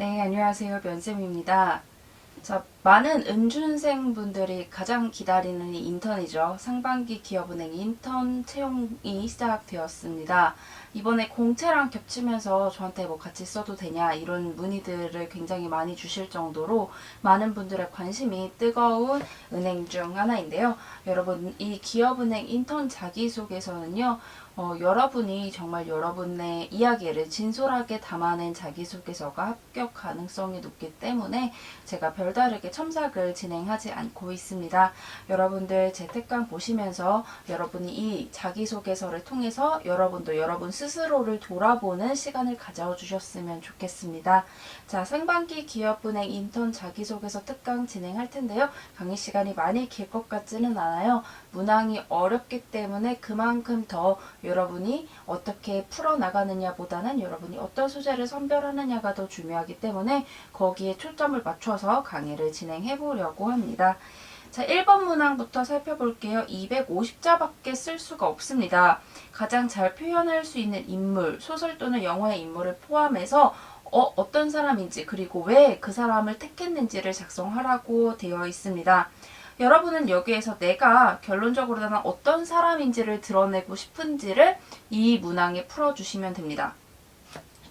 네, 안녕하세요. 면쌤입니다. 자, 많은 은준생 분들이 가장 기다리는 이 인턴이죠. 상반기 기업은행 인턴 채용이 시작되었습니다. 이번에 공채랑 겹치면서 저한테 뭐 같이 써도 되냐 이런 문의들을 굉장히 많이 주실 정도로 많은 분들의 관심이 뜨거운 은행 중 하나인데요. 여러분, 이 기업은행 인턴 자기소개서는요, 어, 여러분이 정말 여러분의 이야기를 진솔하게 담아낸 자기소개서가 합격 가능성이 높기 때문에 제가 별다르게 첨삭을 진행하지 않고 있습니다. 여러분들 제 특강 보시면서 여러분이 이 자기소개서를 통해서 여러분도 여러분 스스로를 돌아보는 시간을 가져주셨으면 좋겠습니다. 자, 상반기 기업은행 인턴 자기소개서 특강 진행할 텐데요. 강의 시간이 많이 길 것 같지는 않아요. 문항이 어렵기 때문에 그만큼 더 여러분이 어떻게 풀어나가느냐 보다는 여러분이 어떤 소재를 선별하느냐가 더 중요하기 때문에 거기에 초점을 맞춰서 강의를 진행해 보려고 합니다. 자, 1번 문항부터 살펴볼게요. 250자밖에 쓸 수가 없습니다. 가장 잘 표현할 수 있는 인물, 소설 또는 영화의 인물을 포함해서 어, 어떤 사람인지 그리고 왜 그 사람을 택했는지를 작성하라고 되어 있습니다. 여러분은 여기에서 내가 결론적으로 나는 어떤 사람인지를 드러내고 싶은지를 이 문항에 풀어주시면 됩니다.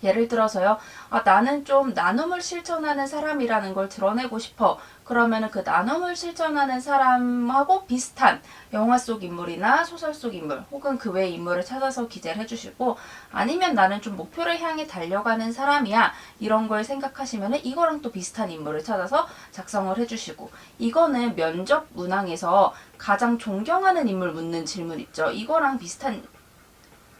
예를 들어서요, 아, 나는 좀 나눔을 실천하는 사람이라는 걸 드러내고 싶어. 그러면은 그 나눔을 실천하는 사람하고 비슷한 영화 속 인물이나 소설 속 인물, 혹은 그 외의 인물을 찾아서 기재를 해주시고, 아니면 나는 좀 목표를 향해 달려가는 사람이야. 이런 걸 생각하시면은 이거랑 또 비슷한 인물을 찾아서 작성을 해주시고, 이거는 면접 문항에서 가장 존경하는 인물 묻는 질문 있죠. 이거랑 비슷한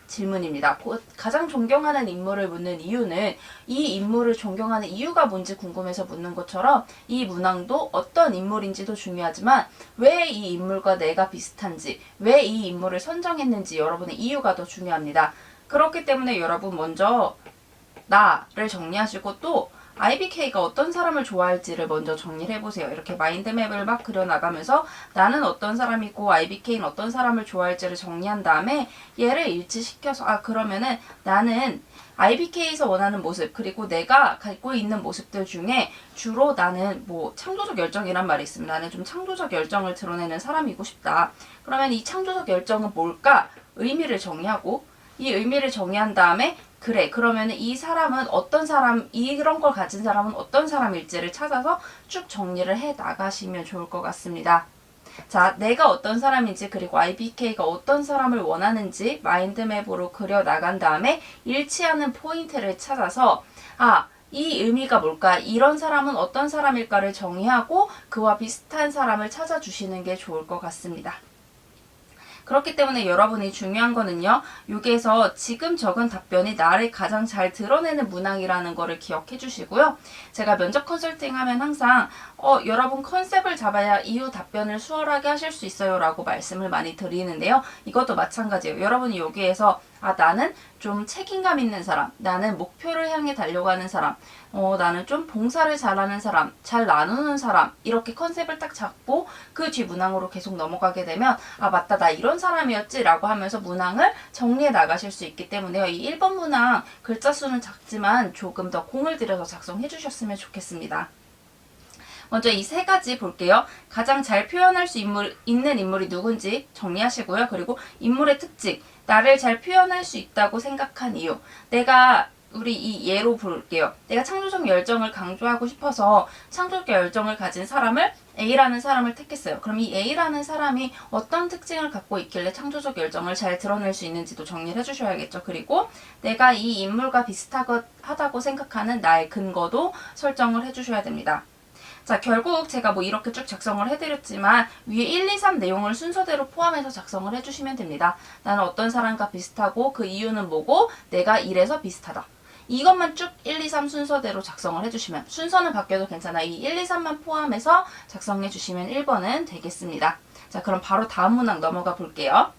질문입니다. 고- 가장 존경하는 인물을 묻는 이유는 이 인물을 존경하는 이유가 뭔지 궁금해서 묻는 것처럼 이 문항도 어떤 인물인지도 중요하지만 왜 이 인물과 내가 비슷한지, 왜 이 인물을 선정했는지 여러분의 이유가 더 중요합니다. 그렇기 때문에 여러분 먼저 나를 정리하시고 또 IBK가 어떤 사람을 좋아할지를 먼저 정리를 해보세요. 이렇게 마인드맵을 막 그려나가면서 나는 어떤 사람이고 IBK는 어떤 사람을 좋아할지를 정리한 다음에 얘를 일치시켜서 아 그러면은 나는 IBK에서 원하는 모습 그리고 내가 갖고 있는 모습들 중에 주로 나는 뭐 창조적 열정이란 말이 있습니다. 나는 좀 창조적 열정을 드러내는 사람이고 싶다. 그러면 이 창조적 열정은 뭘까? 의미를 정의하고 이 의미를 정의한 다음에 그래 그러면 이 사람은 어떤 사람 이런 걸 가진 사람은 어떤 사람일지를 찾아서 쭉 정리를 해 나가시면 좋을 것 같습니다. 자, 내가 어떤 사람인지 그리고 IBK가 어떤 사람을 원하는지 마인드맵으로 그려 나간 다음에 일치하는 포인트를 찾아서 아, 이 의미가 뭘까? 이런 사람은 어떤 사람일까를 정의하고 그와 비슷한 사람을 찾아주시는 게 좋을 것 같습니다. 그렇기 때문에 여러분이 중요한 거는요. 여기에서 지금 적은 답변이 나를 가장 잘 드러내는 문항이라는 거를 기억해 주시고요. 제가 면접 컨설팅 하면 항상 어, 여러분 컨셉을 잡아야 이후 답변을 수월하게 하실 수 있어요 라고 말씀을 많이 드리는데요. 이것도 마찬가지예요. 여러분이 여기에서 아, 나는 좀 책임감 있는 사람, 나는 목표를 향해 달려가는 사람, 어, 나는 좀 봉사를 잘하는 사람, 잘 나누는 사람, 이렇게 컨셉을 딱 잡고 그 뒤 문항으로 계속 넘어가게 되면, 아, 맞다, 나 이런 사람이었지, 라고 하면서 문항을 정리해 나가실 수 있기 때문에요. 이 1번 문항 글자 수는 작지만 조금 더 공을 들여서 작성해 주셨으면 좋겠습니다. 먼저 이 세 가지 볼게요. 가장 잘 표현할 수 인물, 있는 인물이 누군지 정리하시고요. 그리고 인물의 특징, 나를 잘 표현할 수 있다고 생각한 이유. 내가 우리 이 예로 볼게요. 내가 창조적 열정을 강조하고 싶어서 창조적 열정을 가진 사람을 A라는 사람을 택했어요. 그럼 이 A라는 사람이 어떤 특징을 갖고 있길래 창조적 열정을 잘 드러낼 수 있는지도 정리를 해주셔야겠죠. 그리고 내가 이 인물과 비슷하다고 생각하는 나의 근거도 설정을 해주셔야 됩니다. 자, 결국 제가 뭐 이렇게 쭉 작성을 해드렸지만 위에 1, 2, 3 내용을 순서대로 포함해서 작성을 해주시면 됩니다. 나는 어떤 사람과 비슷하고 그 이유는 뭐고 내가 이래서 비슷하다. 이것만 쭉 1, 2, 3 순서대로 작성을 해주시면 순서는 바뀌어도 괜찮아. 이 1, 2, 3만 포함해서 작성해 주시면 1번은 되겠습니다. 자, 그럼 바로 다음 문항 넘어가 볼게요.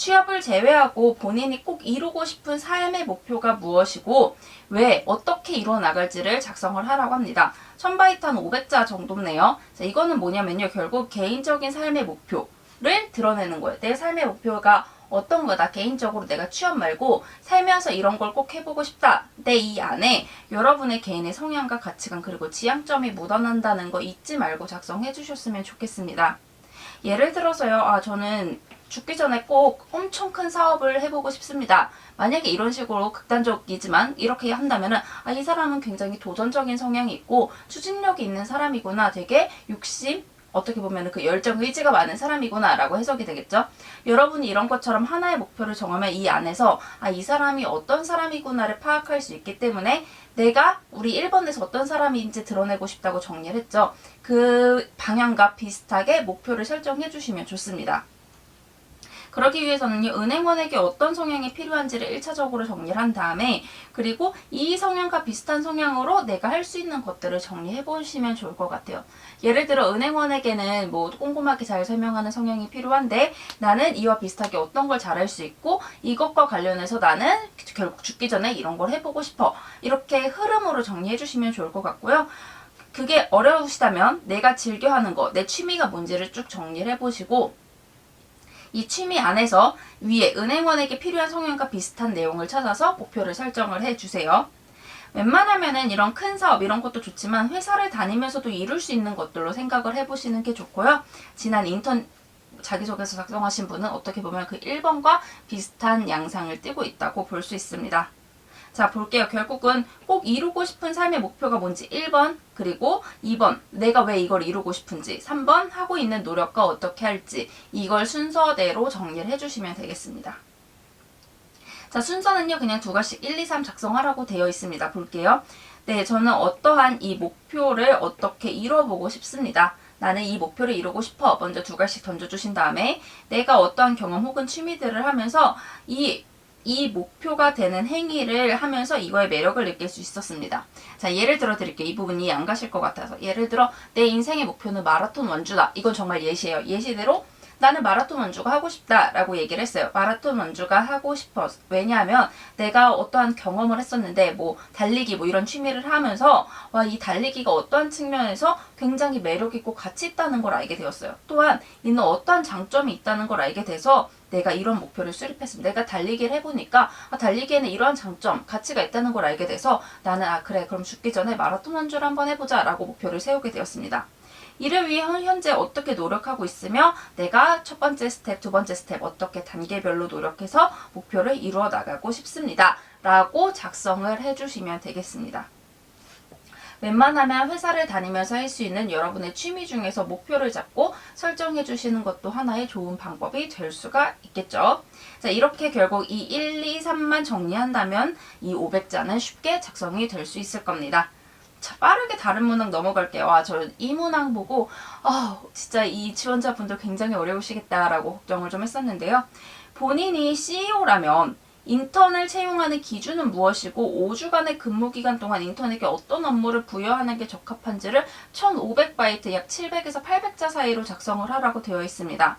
취업을 제외하고 본인이 꼭 이루고 싶은 삶의 목표가 무엇이고 왜 어떻게 이루어 나갈지를 작성을 하라고 합니다. 1000바이트 한 500자 정도네요. 자, 이거는 뭐냐면요. 결국 개인적인 삶의 목표를 드러내는 거예요. 내 삶의 목표가 어떤 거다 개인적으로 내가 취업 말고 살면서 이런 걸 꼭 해보고 싶다. 내이 안에 여러분의 개인의 성향과 가치관 그리고 지향점이 묻어난다는 거 잊지 말고 작성해 주셨으면 좋겠습니다. 예를 들어서요, 아, 저는 죽기 전에 꼭 엄청 큰 사업을 해보고 싶습니다. 만약에 이런 식으로 극단적이지만 이렇게 한다면은, 아, 이 사람은 굉장히 도전적인 성향이 있고 추진력이 있는 사람이구나. 되게 욕심, 어떻게 보면 그 열정, 의지가 많은 사람이구나. 라고 해석이 되겠죠. 여러분이 이런 것처럼 하나의 목표를 정하면 이 안에서, 아, 이 사람이 어떤 사람이구나를 파악할 수 있기 때문에 내가 우리 1번에서 어떤 사람인지 드러내고 싶다고 정리를 했죠. 그 방향과 비슷하게 목표를 설정해 주시면 좋습니다. 그러기 위해서는요, 은행원에게 어떤 성향이 필요한지를 1차적으로 정리를 한 다음에, 그리고 이 성향과 비슷한 성향으로 내가 할 수 있는 것들을 정리해 보시면 좋을 것 같아요. 예를 들어, 은행원에게는 뭐 꼼꼼하게 잘 설명하는 성향이 필요한데, 나는 이와 비슷하게 어떤 걸 잘할 수 있고, 이것과 관련해서 나는 결국 죽기 전에 이런 걸 해보고 싶어. 이렇게 흐름으로 정리해 주시면 좋을 것 같고요. 그게 어려우시다면 내가 즐겨 하는 거, 내 취미가 뭔지를 쭉 정리를 해보시고, 이 취미 안에서 위에 은행원에게 필요한 성향과 비슷한 내용을 찾아서 목표를 설정을 해주세요. 웬만하면은 이런 큰 사업 이런 것도 좋지만 회사를 다니면서도 이룰 수 있는 것들로 생각을 해보시는 게 좋고요. 지난 인턴 자기소개서 작성하신 분은 어떻게 보면 그 1번과 비슷한 양상을 띠고 있다고 볼 수 있습니다. 자, 볼게요. 결국은 꼭 이루고 싶은 삶의 목표가 뭔지 1번, 그리고 2번, 내가 왜 이걸 이루고 싶은지, 3번, 하고 있는 노력과 어떻게 할지, 이걸 순서대로 정리를 해주시면 되겠습니다. 자, 순서는요, 그냥 두 가지씩 1, 2, 3 작성하라고 되어 있습니다. 볼게요. 네, 저는 어떠한 이 목표를 어떻게 이뤄보고 싶습니다. 나는 이 목표를 이루고 싶어. 먼저 두 가지씩 던져주신 다음에 내가 어떠한 경험 혹은 취미들을 하면서 이 이 목표가 되는 행위를 하면서 이거의 매력을 느낄 수 있었습니다. 자, 예를 들어 드릴게요. 이 부분이 안 가실 것 같아서. 예를 들어, 내 인생의 목표는 마라톤 원주다. 이건 정말 예시예요. 예시대로 나는 마라톤 원주가 하고 싶다라고 얘기를 했어요. 마라톤 원주가 하고 싶어. 왜냐하면 내가 어떠한 경험을 했었는데 뭐 달리기 뭐 이런 취미를 하면서 와 이 달리기가 어떠한 측면에서 굉장히 매력 있고 가치 있다는 걸 알게 되었어요. 또한 이는 어떠한 장점이 있다는 걸 알게 돼서 내가 이런 목표를 수립했습니다. 내가 달리기를 해보니까 아, 달리기에는 이러한 장점, 가치가 있다는 걸 알게 돼서 나는 아 그래 그럼 죽기 전에 마라톤 원주를 한번 해보자 라고 목표를 세우게 되었습니다. 이를 위해 현- 현재 어떻게 노력하고 있으며 내가 첫 번째 스텝, 두 번째 스텝 어떻게 단계별로 노력해서 목표를 이루어 나가고 싶습니다. 라고 작성을 해주시면 되겠습니다. 웬만하면 회사를 다니면서 할 수 있는 여러분의 취미 중에서 목표를 잡고 설정해 주시는 것도 하나의 좋은 방법이 될 수가 있겠죠. 자, 이렇게 결국 이 1, 2, 3만 정리한다면 이 500자는 쉽게 작성이 될 수 있을 겁니다. 자, 빠르게 다른 문항 넘어갈게요. 아, 저이 문항 보고, 아, 진짜 이 지원자분들 굉장히 어려우시겠다라고 걱정을 좀 했었는데요. 본인이 CEO라면 인턴을 채용하는 기준은 무엇이고 5주간의 근무 기간 동안 인턴에게 어떤 업무를 부여하는 게 적합한지를 1500바이트 약 700에서 800자 사이로 작성을 하라고 되어 있습니다.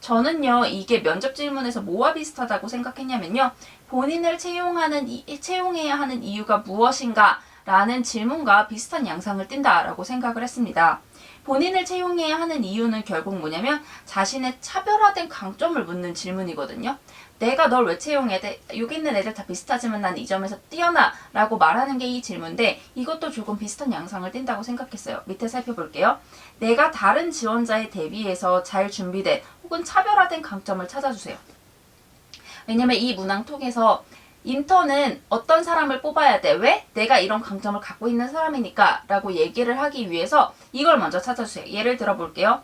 저는요, 이게 면접 질문에서 뭐와 비슷하다고 생각했냐면요, 본인을 채용하는, 이- 채용해야 하는 이유가 무엇인가? 라는 질문과 비슷한 양상을 띈다라고 생각을 했습니다. 본인을 채용해야 하는 이유는 결국 뭐냐면 자신의 차별화된 강점을 묻는 질문이거든요. 내가 널 왜 채용해? 내- 여기 있는 애들 다 비슷하지만 난 이 점에서 뛰어나 라고 말하는 게 이 질문인데 이것도 조금 비슷한 양상을 띈다고 생각했어요. 밑에 살펴볼게요. 내가 다른 지원자에 대비해서 잘 준비된 혹은 차별화된 강점을 찾아주세요. 왜냐면 이 문항 통해서 인턴은 어떤 사람을 뽑아야 돼? 왜? 내가 이런 강점을 갖고 있는 사람이니까 라고 얘기를 하기 위해서 이걸 먼저 찾아주세요. 예를 들어 볼게요.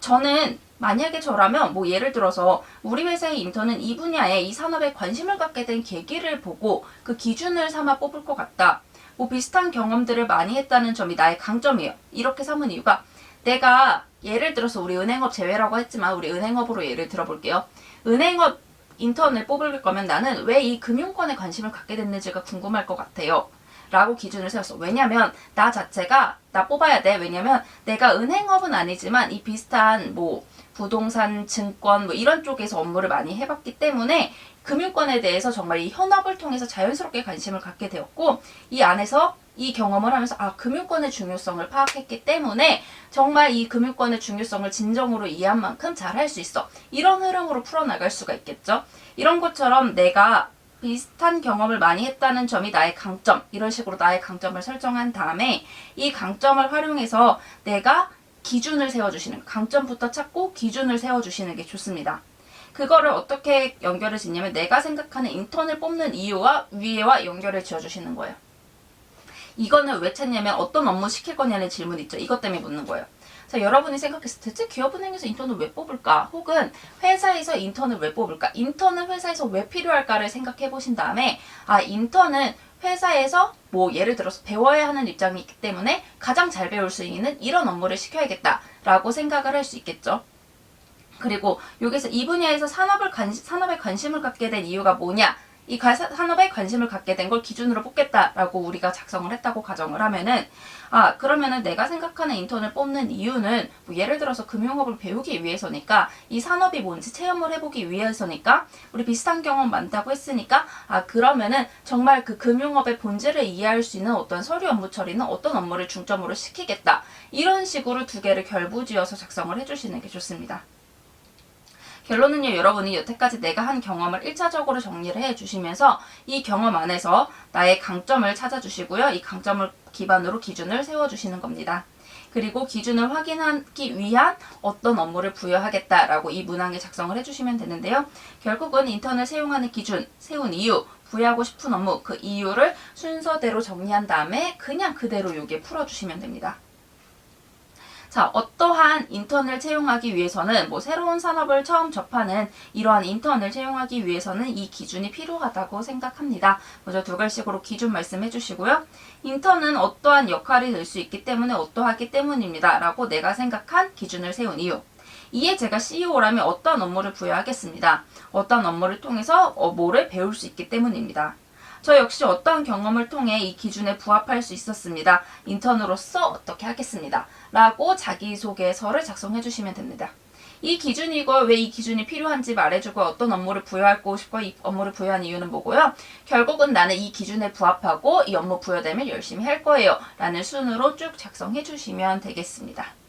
저는 만약에 저라면 뭐 예를 들어서 우리 회사의 인턴은 이 분야에 이 산업에 관심을 갖게 된 계기를 보고 그 기준을 삼아 뽑을 것 같다. 뭐 비슷한 경험들을 많이 했다는 점이 나의 강점이에요. 이렇게 삼은 이유가 내가 예를 들어서 우리 은행업 제외라고 했지만 우리 은행업으로 예를 들어 볼게요. 은행업 인턴을 뽑을 거면 나는 왜 이 금융권에 관심을 갖게 됐는지가 궁금할 것 같아요. 라고 기준을 세웠어. 왜냐면 나 자체가 나 뽑아야 돼. 왜냐면 내가 은행업은 아니지만 이 비슷한 뭐 부동산, 증권 뭐 이런 쪽에서 업무를 많이 해봤기 때문에 금융권에 대해서 정말 이 현업을 통해서 자연스럽게 관심을 갖게 되었고 이 안에서 이 경험을 하면서 아 금융권의 중요성을 파악했기 때문에 정말 이 금융권의 중요성을 진정으로 이해한 만큼 잘 할 수 있어 이런 흐름으로 풀어나갈 수가 있겠죠 이런 것처럼 내가 비슷한 경험을 많이 했다는 점이 나의 강점 이런 식으로 나의 강점을 설정한 다음에 이 강점을 활용해서 내가 기준을 세워주시는 강점부터 찾고 기준을 세워주시는 게 좋습니다. 그거를 어떻게 연결을 짓냐면 내가 생각하는 인턴을 뽑는 이유와 위에와 연결을 지어주시는 거예요. 이거는 왜 찾냐면 어떤 업무 시킬 거냐는 질문 있죠. 이것 때문에 묻는 거예요. 자, 여러분이 생각했을 때 대체 기업은행에서 인턴을 왜 뽑을까? 혹은 회사에서 인턴을 왜 뽑을까? 인턴은 회사에서 왜 필요할까를 생각해 보신 다음에 아, 인턴은 회사에서 뭐 예를 들어서 배워야 하는 입장이 있기 때문에 가장 잘 배울 수 있는 이런 업무를 시켜야겠다라고 생각을 할 수 있겠죠. 그리고 여기서 이 분야에서 산업을 관, 산업에 관심을 갖게 된 이유가 뭐냐? 이 가- 산업에 관심을 갖게 된 걸 기준으로 뽑겠다라고 우리가 작성을 했다고 가정을 하면은 아 그러면은 내가 생각하는 인턴을 뽑는 이유는 뭐 예를 들어서 금융업을 배우기 위해서니까 이 산업이 뭔지 체험을 해보기 위해서니까 우리 비슷한 경험 많다고 했으니까 아 그러면은 정말 그 금융업의 본질을 이해할 수 있는 어떤 서류 업무 처리는 어떤 업무를 중점으로 시키겠다 이런 식으로 두 개를 결부지어서 작성을 해주시는 게 좋습니다. 결론은요, 여러분이 여태까지 내가 한 경험을 1차적으로 정리를 해 주시면서 이 경험 안에서 나의 강점을 찾아주시고요. 이 강점을 기반으로 기준을 세워주시는 겁니다. 그리고 기준을 확인하기 위한 어떤 업무를 부여하겠다라고 이 문항에 작성을 해주시면 되는데요. 결국은 인턴을 채용하는 기준, 세운 이유, 부여하고 싶은 업무, 그 이유를 순서대로 정리한 다음에 그냥 그대로 요게 풀어주시면 됩니다. 자, 어떠한 인턴을 채용하기 위해서는 뭐 새로운 산업을 처음 접하는 이러한 인턴을 채용하기 위해서는 이 기준이 필요하다고 생각합니다. 먼저 두 갈씩으로 기준 말씀해 주시고요. 인턴은 어떠한 역할이 될 수 있기 때문에 어떠하기 때문입니다. 라고 내가 생각한 기준을 세운 이유. 이에 제가 CEO라면 어떠한 업무를 부여하겠습니다. 어떠한 업무를 통해서 어, 뭐를 배울 수 있기 때문입니다. 저 역시 어떠한 경험을 통해 이 기준에 부합할 수 있었습니다. 인턴으로서 어떻게 하겠습니다. 라고 자기소개서를 작성해 주시면 됩니다. 이 기준이고 왜 이 기준이 필요한지 말해주고 어떤 업무를 부여하고 싶고 이 업무를 부여한 이유는 뭐고요. 결국은 나는 이 기준에 부합하고 이 업무 부여되면 열심히 할 거예요. 라는 순으로 쭉 작성해 주시면 되겠습니다.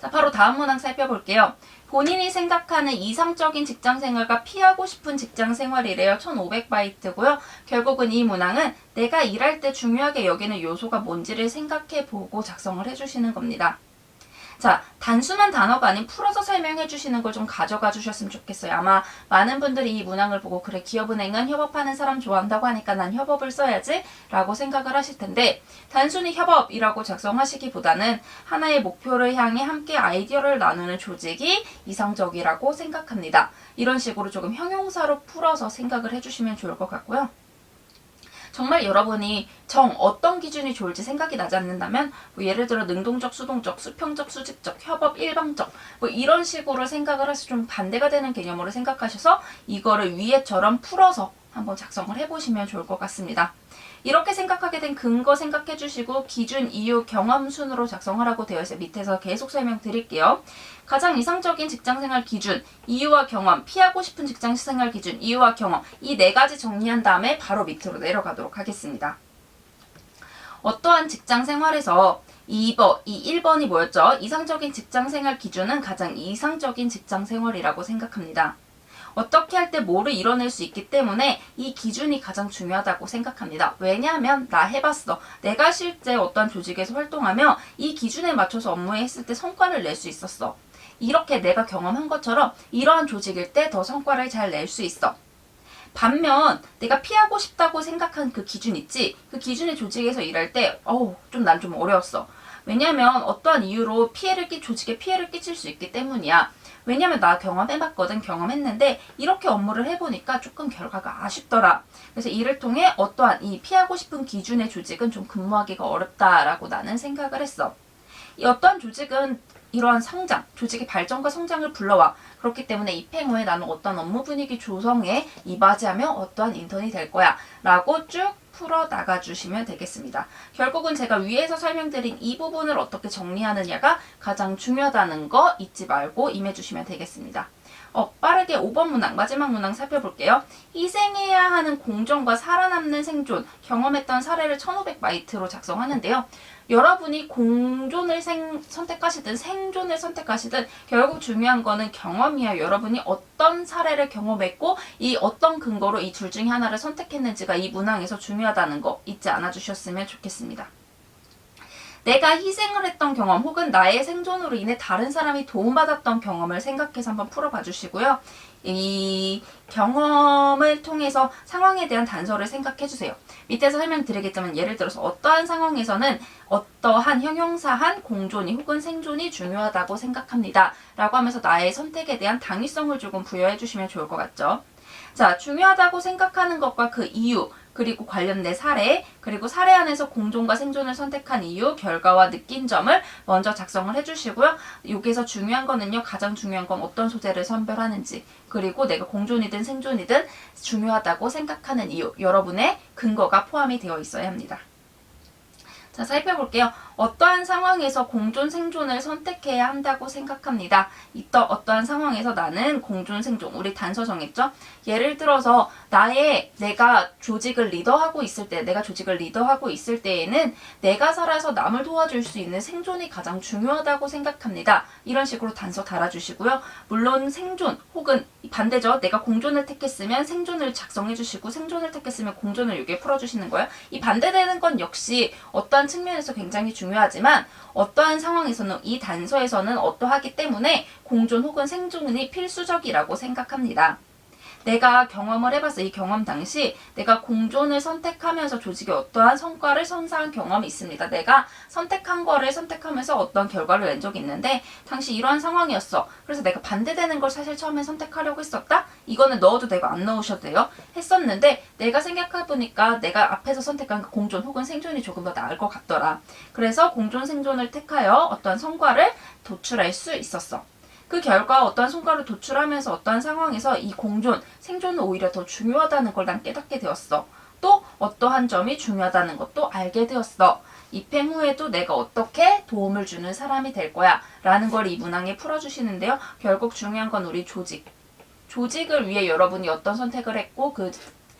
자, 바로 다음 문항 살펴볼게요. 본인이 생각하는 이상적인 직장 생활과 피하고 싶은 직장 생활이래요. 1500바이트고요. 결국은 이 문항은 내가 일할 때 중요하게 여기는 요소가 뭔지를 생각해 보고 작성을 해주시는 겁니다. 자, 단순한 단어가 아닌 풀어서 설명해 주시는 걸 좀 가져가 주셨으면 좋겠어요. 아마 많은 분들이 이 문항을 보고 그래 기업은행은 협업하는 사람 좋아한다고 하니까 난 협업을 써야지 라고 생각을 하실 텐데 단순히 협업이라고 작성하시기보다는 하나의 목표를 향해 함께 아이디어를 나누는 조직이 이상적이라고 생각합니다. 이런 식으로 조금 형용사로 풀어서 생각을 해주시면 좋을 것 같고요. 정말 여러분이 정 어떤 기준이 좋을지 생각이 나지 않는다면 뭐 예를 들어 능동적, 수동적, 수평적, 수직적, 협업, 일방적 뭐 이런 식으로 생각을 해서 좀 반대가 되는 개념으로 생각하셔서 이거를 위에처럼 풀어서 한번 작성을 해보시면 좋을 것 같습니다. 이렇게 생각하게 된 근거 생각해 주시고 기준, 이유, 경험 순으로 작성하라고 되어 있어요. 밑에서 계속 설명드릴게요. 가장 이상적인 직장생활 기준, 이유와 경험, 피하고 싶은 직장생활 기준, 이유와 경험 이 네 가지 정리한 다음에 바로 밑으로 내려가도록 하겠습니다. 어떠한 직장 생활에서 2번, 이 1번이 뭐였죠? 이상적인 직장 생활 기준은 가장 이상적인 직장 생활이라고 생각합니다. 어떻게 할 때 뭐를 이뤄낼 수 있기 때문에 이 기준이 가장 중요하다고 생각합니다. 왜냐하면 나 해봤어. 내가 실제 어떤 조직에서 활동하며 이 기준에 맞춰서 업무에 했을 때 성과를 낼 수 있었어. 이렇게 내가 경험한 것처럼 이러한 조직일 때 더 성과를 잘 낼 수 있어. 반면 내가 피하고 싶다고 생각한 그 기준 있지? 그 기준의 조직에서 일할 때 어우 좀 난 좀 어려웠어. 왜냐면 어떠한 이유로 피해를 끼 조직에 피해를 끼칠 수 있기 때문이야. 왜냐면 나 경험해봤거든 경험했는데 이렇게 업무를 해보니까 조금 결과가 아쉽더라. 그래서 이를 통해 어떠한 이 피하고 싶은 기준의 조직은 좀 근무하기가 어렵다라고 나는 생각을 했어. 이 어떠한 조직은 이러한 성장, 조직의 발전과 성장을 불러와. 그렇기 때문에 입행 후에 나는 어떤 업무 분위기 조성에 이바지하며 어떠한 인턴이 될 거야. 라고 쭉 풀어 나가 주시면 되겠습니다. 결국은 제가 위에서 설명드린 이 부분을 어떻게 정리하느냐가 가장 중요하다는 거 잊지 말고 임해 주시면 되겠습니다. 어, 빠르게 5번 문항, 마지막 문항 살펴볼게요. 희생해야 하는 공정과 살아남는 생존, 경험했던 사례를 1500바이트로 작성하는데요. 여러분이 공존을 생- 선택하시든 생존을 선택하시든 결국 중요한 거는 경험이야. 여러분이 어떤 사례를 경험했고 이 어떤 근거로 이 둘 중에 하나를 선택했는지가 이 문항에서 중요하다는 거 잊지 않아 주셨으면 좋겠습니다. 내가 희생을 했던 경험 혹은 나의 생존으로 인해 다른 사람이 도움받았던 경험을 생각해서 한번 풀어봐 주시고요. 이 경험을 통해서 상황에 대한 단서를 생각해 주세요. 밑에서 설명드리겠지만 예를 들어서 어떠한 상황에서는 어떠한 형용사한 공존이 혹은 생존이 중요하다고 생각합니다. 라고 하면서 나의 선택에 대한 당위성을 조금 부여해 주시면 좋을 것 같죠. 자, 중요하다고 생각하는 것과 그 이유, 그리고 관련된 사례, 그리고 사례 안에서 공존과 생존을 선택한 이유, 결과와 느낀 점을 먼저 작성을 해주시고요. 여기서 중요한 거는요, 가장 중요한 건 어떤 소재를 선별하는지, 그리고 내가 공존이든 생존이든 중요하다고 생각하는 이유, 여러분의 근거가 포함이 되어 있어야 합니다. 자, 살펴볼게요. 어떠한 상황에서 공존 생존을 선택해야 한다고 생각합니다. 이떠 어떠한 상황에서 나는 공존 생존, 우리 단서 정했죠? 예를 들어서 나의 내가 조직을 리더하고 있을 때, 내가 조직을 리더하고 있을 때에는 내가 살아서 남을 도와줄 수 있는 생존이 가장 중요하다고 생각합니다. 이런 식으로 단서 달아주시고요. 물론 생존 혹은 반대죠. 내가 공존을 택했으면 생존을 작성해 주시고 생존을 택했으면 공존을 여기에 풀어 주시는 거예요. 이 반대되는 건 역시 어떠한 측면에서 굉장히 중요하지만 어떠한 상황에서는 이 단서에서는 어떠하기 때문에 공존 혹은 생존이 필수적이라고 생각합니다. 내가 경험을 해봤어. 이 경험 당시 내가 공존을 선택하면서 조직에 어떠한 성과를 선사한 경험이 있습니다. 내가 선택한 거를 선택하면서 어떤 결과를 낸 적이 있는데 당시 이러한 상황이었어. 그래서 내가 반대되는 걸 사실 처음에 선택하려고 했었다. 이거는 넣어도 되고 안 넣으셔도 돼요. 했었는데 내가 생각해보니까 내가 앞에서 선택한 그 공존 혹은 생존이 조금 더 나을 것 같더라. 그래서 공존 생존을 택하여 어떤 성과를 도출할 수 있었어. 그 결과 어떠한 성과를 도출하면서 어떠한 상황에서 이 공존, 생존은 오히려 더 중요하다는 걸 난 깨닫게 되었어. 또 어떠한 점이 중요하다는 것도 알게 되었어. 입행 후에도 내가 어떻게 도움을 주는 사람이 될 거야. 라는 걸 이 문항에 풀어주시는데요. 결국 중요한 건 우리 조직. 조직을 위해 여러분이 어떤 선택을 했고 그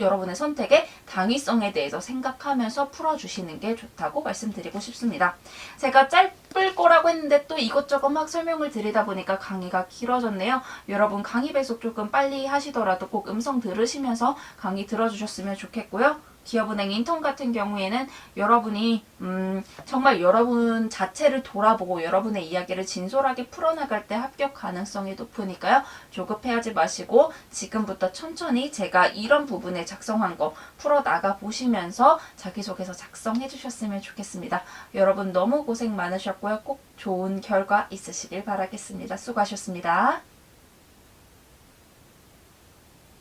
여러분의 선택의 당위성에 대해서 생각하면서 풀어주시는 게 좋다고 말씀드리고 싶습니다. 제가 짧을 거라고 했는데 또 이것저것 막 설명을 드리다 보니까 강의가 길어졌네요. 여러분 강의 배속 조금 빨리 하시더라도 꼭 음성 들으시면서 강의 들어주셨으면 좋겠고요. 기업은행 인턴 같은 경우에는 여러분이 음, 정말 여러분 자체를 돌아보고 여러분의 이야기를 진솔하게 풀어나갈 때 합격 가능성이 높으니까요. 조급해하지 마시고 지금부터 천천히 제가 이런 부분에 작성한 거 풀어나가 보시면서 자기소개서 작성해 주셨으면 좋겠습니다. 여러분 너무 고생 많으셨고요. 꼭 좋은 결과 있으시길 바라겠습니다. 수고하셨습니다.